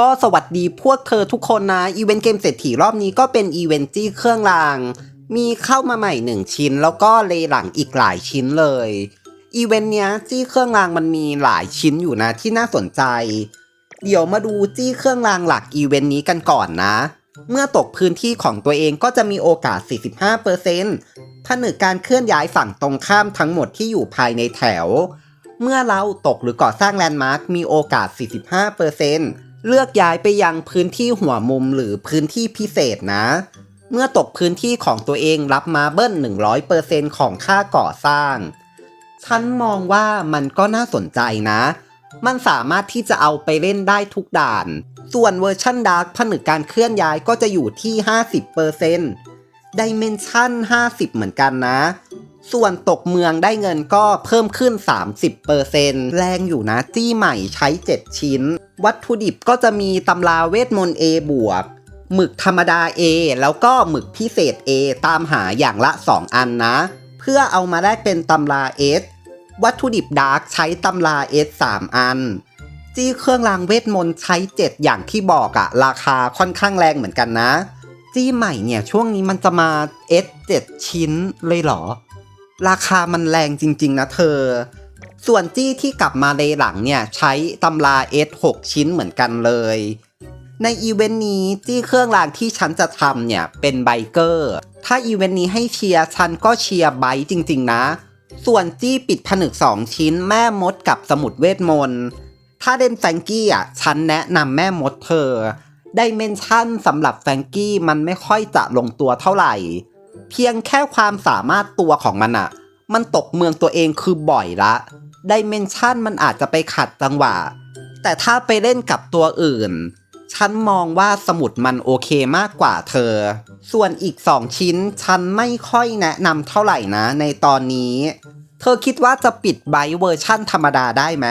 ก็สวัสดีพวกเธอทุกคนนะ อีเวนต์เกมเศรษฐีรอบนี้ก็เป็นอีเวนต์จี้เครื่องราง มีเข้ามาใหม่หนึ่งชิ้น แล้วก็เลหลังอีกหลายชิ้นเลย อีเวนต์เนี้ยจี้เครื่องรางมันมีหลายชิ้นอยู่นะที่น่าสนใจ เดี๋ยวมาดูจี้เครื่องรางหลักอีเวนต์นี้กันก่อนนะ เมื่อตกพื้นที่ของตัวเองก็จะมีโอกาส 45%ผนึกการเคลื่อนย้ายฝั่งตรงข้ามทั้งหมดที่อยู่ภายในแถว เมื่อเราตกหรือก่อสร้างแลนด์มาร์คมีโอกาส 45% เลือกย้ายไปยังพื้นที่หัวมุมหรือพื้นที่พิเศษนะ เมื่อตกพื้นที่ของตัวเองรับมาเบิ้ล 100%ของค่าก่อสร้าง ฉันมองว่ามันก็น่าสนใจนะ มันสามารถที่จะเอาไปเล่นได้ทุกด่าน ส่วนเวอร์ชันดาร์กผนึกการเคลื่อนย้ายก็จะอยู่ที่ 50%ดิเมนชัน50 เหมือนกันนะ ส่วนตกเมืองได้เงินก็เพิ่มขึ้น 30%แรงอยู่นะจี้ใหม่ใช้ 7 ชิ้น วัตถุดิบก็จะมีตำราเวทมนต์ A บวกหมึกธรรมดา A แล้วก็หมึกพิเศษ A ตามหาอย่างละ 2 อันนะ เพื่อเอามาแลกเป็นตำรา S วัตถุดิบดาร์กใช้ตำรา S 3 อัน จี้เครื่องรางเวทมนต์ใช้ 7 อย่างที่บอกอะราคาค่อนข้างแรงเหมือนกันนะ จี้ใหม่เนี่ยช่วงนี้มันจะมา S 7 ชิ้นเลยเหรอ ราคามันแรงจริง ๆ นะเธอ ส่วนจี้ที่กลับมาเลหลังเนี่ยใช้ตำรา S 6 ชิ้นเหมือนกันเลย ในอีเวนต์นี้จี้เครื่องรางที่ฉันจะทำเนี่ยเป็นไบเกอร์ ถ้าอีเวนต์นี้ให้เชียร์ฉันก็เชียร์ไบค์จริง ๆ นะ ส่วนจี้ปิดผนึก 2 ชิ้นแม่มดกับสมุดเวทมนต์ถ้าเล่นแฟงกี้อะฉันแนะนำแม่มดเธอ ไดเมนชั่นสำหรับแฟงกี้มันไม่ค่อยจะลงตัวเท่าไหร่ เพียงแค่ความสามารถตัวของมันอะมันตกเมืองตัวเองคือบ่อยละดิเมนชันมันอาจจะไปขัดจังหวะ แต่ถ้าไปเล่นกับตัวอื่น ฉันมองว่าสมุดมันโอเคมากกว่าเธอ ส่วนอีก2ชิ้นฉันไม่ค่อยแนะนำเท่าไหร่นะในตอนนี้ เธอคิดว่าจะปิดใบเวอร์ชั่นธรรมดาได้ไหม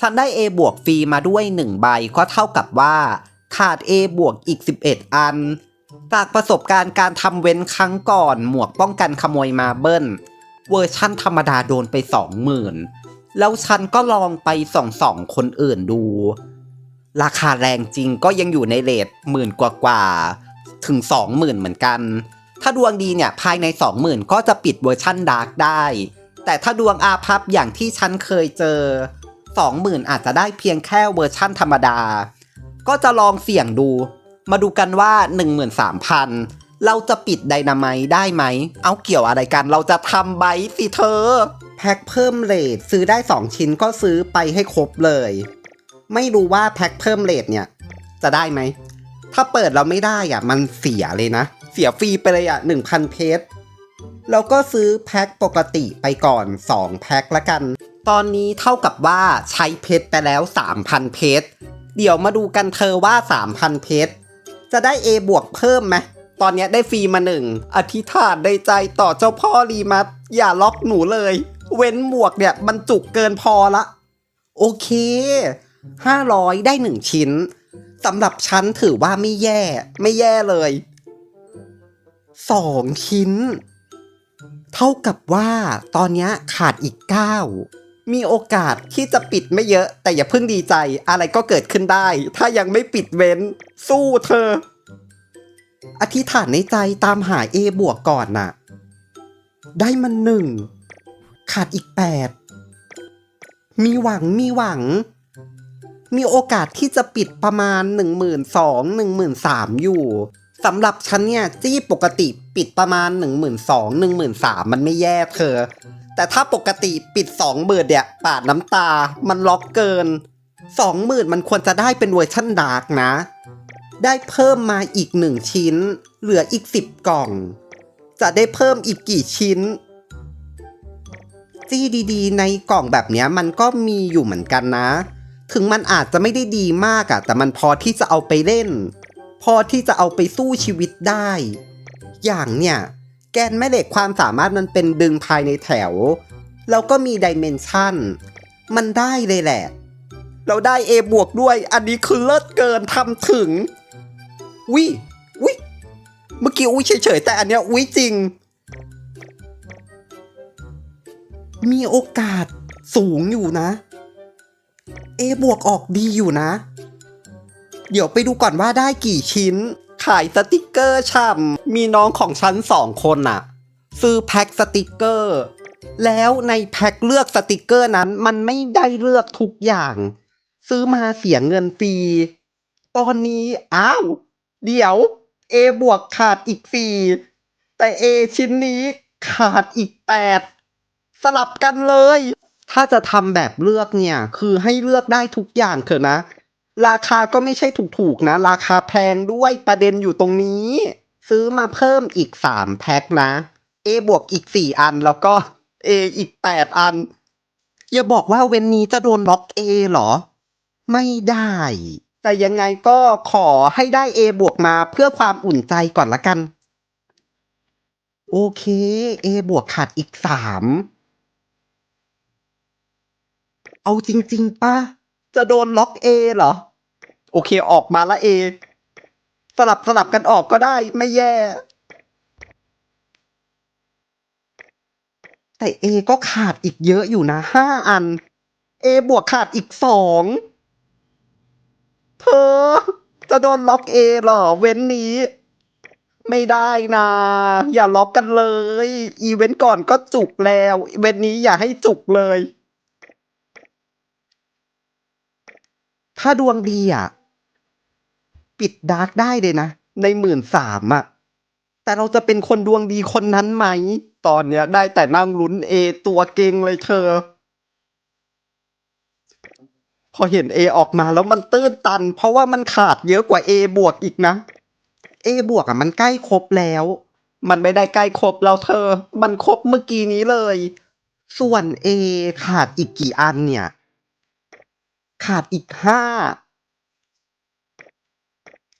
ฉันได้ A บวกฟรีมาด้วย 1 ใบก็เท่ากับว่า ขาด A บวกอีก 11 อัน จากประสบการณ์การทำเว้นครั้งก่อน หมวกป้องกันขโมยมาเบิ้ลเวอร์ชั่นธรรมดาโดนไป20,000แล้วฉันก็ลองไปส่องสองคนอื่นดู ราคาแรงจริงก็ยังอยู่ในเลทหมื่นกว่าๆถึง20,000เหมือนกัน ถ้าดวงดีเนี่ยภายใน20,000ก็จะปิดเวอร์ชั่นดาร์กได้ แต่ถ้าดวงอาภัพอย่างที่ฉันเคยเจอ20,000อาจจะได้เพียงแค่เวอร์ชั่นธรรมดา ก็จะลองเสี่ยงดู มาดูกันว่า 13,000 เราจะปิดไดนาไมต์ได้ไหม เอาเกี่ยวอะไรกัน เราจะทำไบสิเธอ แพ็คเพิ่มเลทซื้อได้ 2 ชิ้นก็ซื้อไปให้ครบเลย ไม่รู้ว่าแพ็คเพิ่มเลทเนี่ย จะได้ไหม ถ้าเปิดเราไม่ได้อะ มันเสียเลยนะ เสียฟรีไปเลยอะ 1,000 เพชรแล้วก็ซื้อแพ็คปกติไปก่อน 2 แพ็คละกัน ตอนนี้เท่ากับว่าใช้เพชรไปแล้ว 3,000 เพชร เดี๋ยวมาดูกันเธอว่า 3,000 เพชร จะได้ A บวกเพิ่มไหมตอนนี้ได้ฟรีมาหนึ่งอธิษฐานในใจต่อเจ้าพ่อรีมัสอย่าล็อกหนูเลย เว้นหมวกเนี่ยมันจุกเกินพอละ โอเค 500 ได้1ชิ้นสำหรับฉันถือว่าไม่แย่ ไม่แย่เลย2ชิ้น เท่ากับว่าตอนนี้ขาดอีก9 มีโอกาสที่จะปิดไม่เยอะ แต่อย่าเพิ่งดีใจอะไรก็เกิดขึ้นได้ ถ้ายังไม่ปิดเว้น สู้เธอ อธิษฐานในใจตามหา A บวกก่อนน่ะ ได้มันหนึ่ง ขาดอีก8มีหวังมีหวัง มีโอกาสที่จะปิดประมาณ 1 2 0 0 0 1 3 0 0 0อยู่สำหรับฉันเนี่ย จี้ปกติปิดประมาณ 1 2 0 0 0 1 3 0 0 0มันไม่แย่เธอ แต่ถ้าปกติปิด2 0,000เนี่ยปาดน้ำตา มันล็อกเกิน 20,000 มันควรจะได้เป็นเวอร์ชั่นดาร์กนะ ได้เพิ่มมาอีก 1 ชิ้น เหลืออีก 10 กล่อง จะได้เพิ่มอีกกี่ชิ้น จี้ดีๆ ในกล่องแบบนี้มันก็มีอยู่เหมือนกันนะ ถึงมันอาจจะไม่ได้ดีมากอะแต่มันพอที่จะเอาไปเล่น พอที่จะเอาไปสู้ชีวิตได้ อย่างเนี่ย แกนแม่เหล็กความสามารถมันเป็นดึงภายในแถว แล้วก็มีดิเมนชันมันได้เลยแหละ เราได้ A บวกด้วย อันนี้คือเลิศเกินทำถึงวิวิเมื่อกี้อุ้ยเฉยๆแต่อันเนี้ยอุ้ยจริง มีโอกาสสูงอยู่นะ A บวกออกดีอยู่นะ เดี๋ยวไปดูก่อนว่าได้กี่ชิ้น ขายสติกเกอร์ช่ำมีน้องของฉันสองคนน่ะ ซื้อแพ็คสติกเกอร์ แล้วในแพ็คเลือกสติกเกอร์นั้น มันไม่ได้เลือกทุกอย่าง ซื้อมาเสียเงินฟรีตอนนี้อ้าวเดี๋ยว A บวกขาดอีกสี่แต่ A ชิ้นนี้ขาดอีกแปดสลับกันเลย ถ้าจะทำแบบเลือกเนี่ย คือให้เลือกได้ทุกอย่างเถอะนะ ราคาก็ไม่ใช่ถูกๆนะ ราคาแพงด้วยประเด็นอยู่ตรงนี้ ซื้อมาเพิ่มอีกสามแพ็คนะ A บวกอีกสี่อันแล้วก็ A อีกแปดอัน อย่าบอกว่าเวนนี้จะโดนล็อก A เหรอ ไม่ได้ แต่ยังไงก็ขอให้ได้ A บวกมาเพื่อความอุ่นใจก่อนละกัน โอเค A บวกขาดอีกสามเอาจริง ๆป่ะ จะโดนล็อก A เหรอ โอเคออกมาละ A สลับสลับกันออกก็ได้ไม่แย่ แต่ A ก็ขาดอีกเยอะอยู่นะห้าอัน A บวกขาดอีกสองเธอจะโดนล็อก A เหรอ เว้นนี้ ไม่ได้นะ อย่าล็อกกันเลย อีเวนต์ก่อนก็จุกแล้วอีเวนต์นี้อย่าให้จุกเลย ถ้าดวงดีอะ ปิดดาร์กได้เลยนะ ในหมื่นสามอะ แต่เราจะเป็นคนดวงดีคนนั้นไหม ตอนเนี้ย ได้แต่นั่งลุ้นเอตัวเก่งเลยเธอ พอเห็น A อออกมาแล้วมันตื้นตัน เพราะว่ามันขาดเยอะกว่า A บวกอีกนะ A บวกอะมันใกล้ครบแล้ว มันไม่ได้ใกล้ครบแล้วเธอ มันครบเมื่อกี้นี้เลย ส่วน A ขาดอีกกี่อันเนี่ย ขาดอีกห้า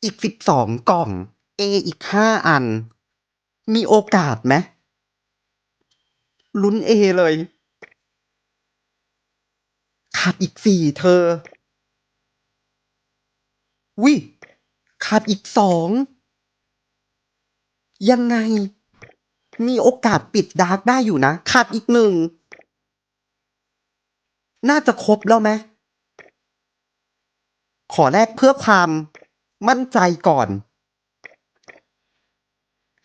อีกสิบสองกล่อง A อีกห้าอัน มีโอกาสไหมลุ้น A เลย ขาดอีกสี่เธอ วิ ขาดอีกสอง ยังไง มีโอกาสปิดดาร์กได้อยู่นะ ขาดอีกหนึ่ง น่าจะครบแล้วไหม ขอแลกเพื่อความมั่นใจก่อน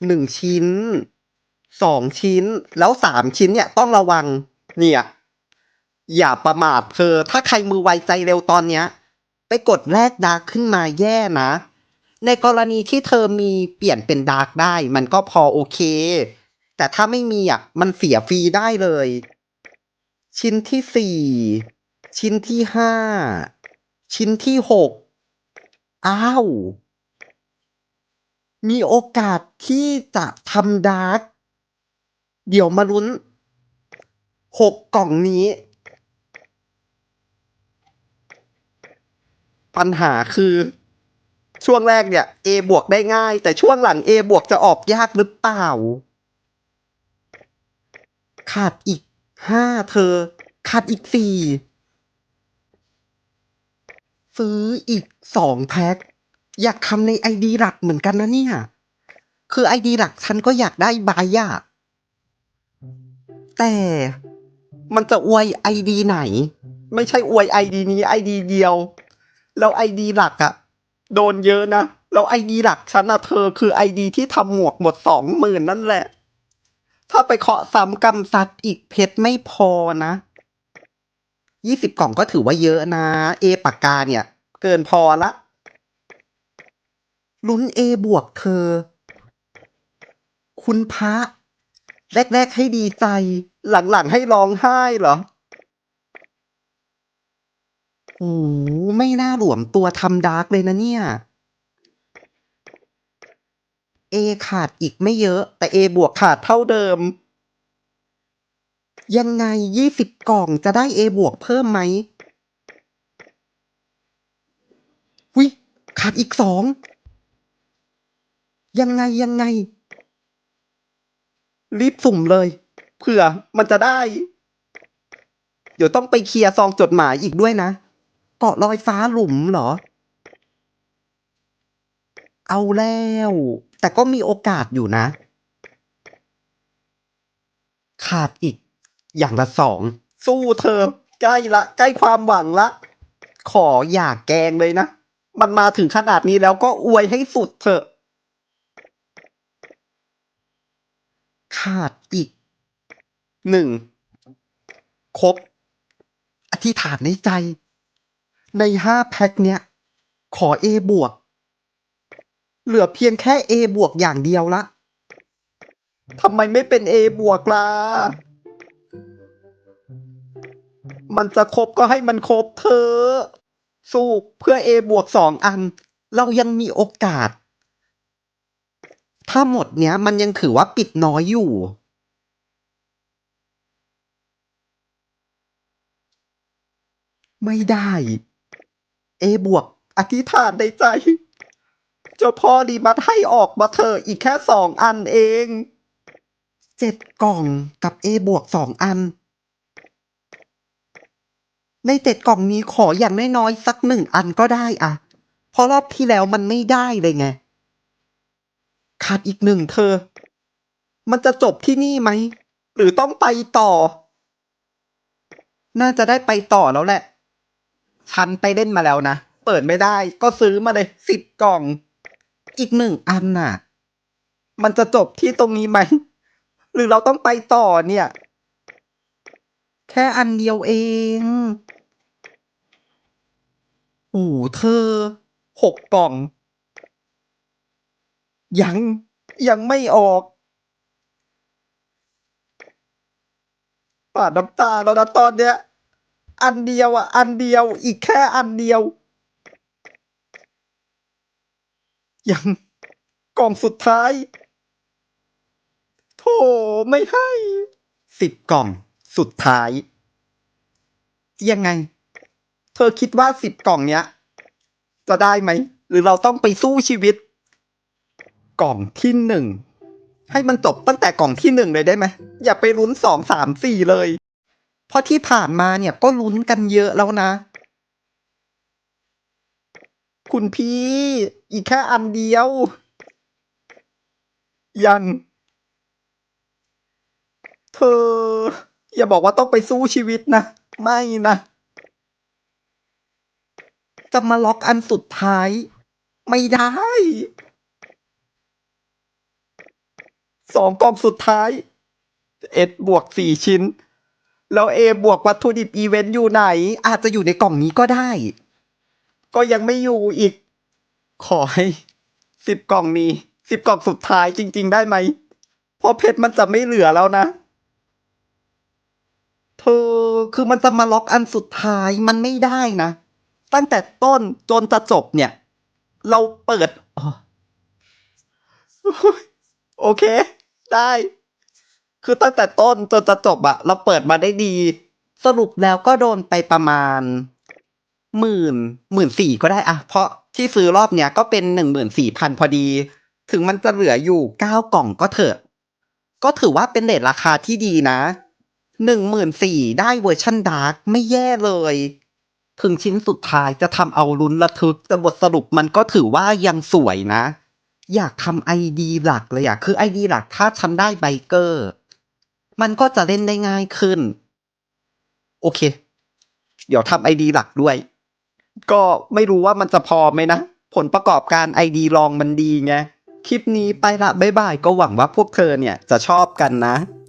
หนึ่งชิ้นสองชิ้น แล้วสามชิ้นเนี่ยต้องระวัง เนี่ย อย่าประมาทเธอ ถ้าใครมือไวใจเร็วตอนเนี้ย ไปกดแลกดาร์กขึ้นมาแย่นะ ในกรณีที่เธอมีเปลี่ยนเป็นดาร์กได้ มันก็พอโอเค แต่ถ้าไม่มีอะ มันเสียฟรีได้เลย ชิ้นที่สี่ ชิ้นที่ห้า ชิ้นที่หกอ้าว มีโอกาสที่จะทำดาร์กเดี๋ยวมาลุ้นหกกล่องนี้ ปัญหาคือช่วงแรกเนี่ย A บวกได้ง่าย แต่ช่วงหลัง A บวกจะออกยากหรือเปล่า ขาดอีกห้าเธอ ขาดอีกสี่ ซื้ออีกสองแพ็ค อยากทำในไอดีหลักเหมือนกันนะเนี่ย คือไอดีหลักฉันก็อยากได้บายอะแต่มันจะอวยไอดีไหน ไม่ใช่อวยไอดีนี้ไอดีเดียว แล้วไอดีหลักอะโดนเยอะนะ แล้วไอดีหลักฉันอะเธอคือไอดีที่ทำหมวกหมดสองหมื่นนั่นแหละ ถ้าไปเคาะซ้ำกำซัดอีกเพชรไม่พอนะ ยี่สิบกล่องก็ถือว่าเยอะนะ เอปากกาเนี่ย เกินพอละลุ้นเอบวกเธอ คุณพระ แรก ๆ ให้ดีใจ หลัง ๆ ให้ร้องไห้เหรอโอ้โหไม่น่าหลวมตัวทำดาร์กเลยนะเนี่ย A ขาดอีกไม่เยอะ แต่ A บวกขาดเท่าเดิม ยังไงยี่สิบกล่องจะได้ A บวกเพิ่มไหมวิขาดอีกสองยังไงยังไง รีบสุ่มเลย เผื่อมันจะได้ เดี๋ยวต้องไปเคลียร์ซองจดหมายอีกด้วยนะเกาะลอยฟ้าหลุมเหรอ เอาแล้ว แต่ก็มีโอกาสอยู่นะ ขาดอีก อย่างละสอง สู้เธอ ใกล้ละ ใกล้ความหวังละ ขออย่าแกงเลยนะ มันมาถึงขนาดนี้แล้วก็อวยให้สุดเถอะ ขาดอีกหนึ่งครบอธิษฐานในใจ ในห้าแพ็คเนี้ย ขอ A บวก เหลือเพียงแค่ A บวกอย่างเดียวละทำไมไม่เป็น A บวกล่ะ มันจะครบก็ให้มันครบเธอ สู้เพื่อ A บวกสองอัน เรายังมีโอกาส ถ้าหมดเนี้ย มันยังถือว่าปิดน้อยอยู่ ไม่ได้ A บวกอธิษฐานในใจเจ้าพ่อดีมัดให้ออกมาเถออีกแค่สองอันเอง เจ็ดกล่องกับ A บวกสองอัน ในเจ็ดกล่องนี้ขออย่างน้อยๆสักหนึ่งอันก็ได้อะเพราะรอบที่แล้วมันไม่ได้เลยไง ขาดอีกหนึ่งเธอ มันจะจบที่นี่ไหม หรือต้องไปต่อ น่าจะได้ไปต่อแล้วแหละ ฉันไปเล่นมาแล้วนะ เปิดไม่ได้ก็ซื้อมาเลยสิบกล่อง อีกหนึ่งอันน่ะ มันจะจบที่ตรงนี้ไหม หรือเราต้องไปต่อเนี่ย แค่อันเดียวเอง โอ้โหเธอ หกกล่อง ยัง ยังไม่ออก ปาดน้ำตาแล้วนะตอนเนี้ย อันเดียวอะ อันเดียว อีกแค่อันเดียว ยัง กล่องสุดท้าย โถไม่ให้ สิบกล่อง สุดท้าย ยังไง เธอคิดว่าสิบกล่องเนี้ย จะได้ไหม หรือเราต้องไปสู้ชีวิต กล่องที่หนึ่ง ให้มันจบตั้งแต่กล่องที่หนึ่งเลยได้ไหม อย่าไปลุ้นสองสามสี่เลย เพราะที่ผ่านมาเนี่ยก็ลุ้นกันเยอะแล้วนะ คุณพี่ อีกแค่อันเดียว ยัง เธอ อย่าบอกว่าต้องไปสู้ชีวิตนะ ไม่นะ จะมาล็อกอันสุดท้าย ไม่ได้ สองกล่องสุดท้ายเอ็ดบวกสี่ชิ้น แล้วเอบวกวัตถุดิบอีเวนต์อยู่ไหน อาจจะอยู่ในกล่องนี้ก็ได้ ก็ยังไม่อยู่อีก ขอให้สิบกล่องนี้สิบกล่องสุดท้ายจริง ๆ ได้ไหมเพราะเพชรมันจะไม่เหลือแล้วนะ เธอคือมันจะมาล็อกอันสุดท้ายมันไม่ได้นะ ตั้งแต่ต้นจนจะจบเนี่ย เราเปิดอโอเค ได้ คือตั้งแต่ต้นจนจะจบอะเราเปิดมาได้ดี สรุปแล้วก็โดนไปประมาณหมื่นหมื่นสี่ก็ได้อะเพราะที่ซื้อรอบเนี้ยก็เป็นหนึ่งหมื่นสี่พันพอดี ถึงมันจะเหลืออยู่เก้ากล่องก็เถอะ ก็ถือว่าเป็นเรทราคาที่ดีนะ หนึ่งหมื่นสี่ได้เวอร์ชันดาร์กไม่แย่เลย ถึงชิ้นสุดท้ายจะทำเอาลุ้นระทึกแต่บทสรุปมันก็ถือว่ายังสวยนะ อยากทำไอดีหลักเลยอะคือไอดีหลักถ้าฉันได้ไบเกอร์ มันก็จะเล่นได้ง่ายขึ้น โอเค เดี๋ยวทำไอดีหลักด้วย ก็ไม่รู้ว่ามันจะพอไหมนะ ผลประกอบการไอดีลองมันดีไงคลิปนี้ไปละบ๊ายบายก็หวังว่าพวกเธอเนี่ยจะชอบกันนะ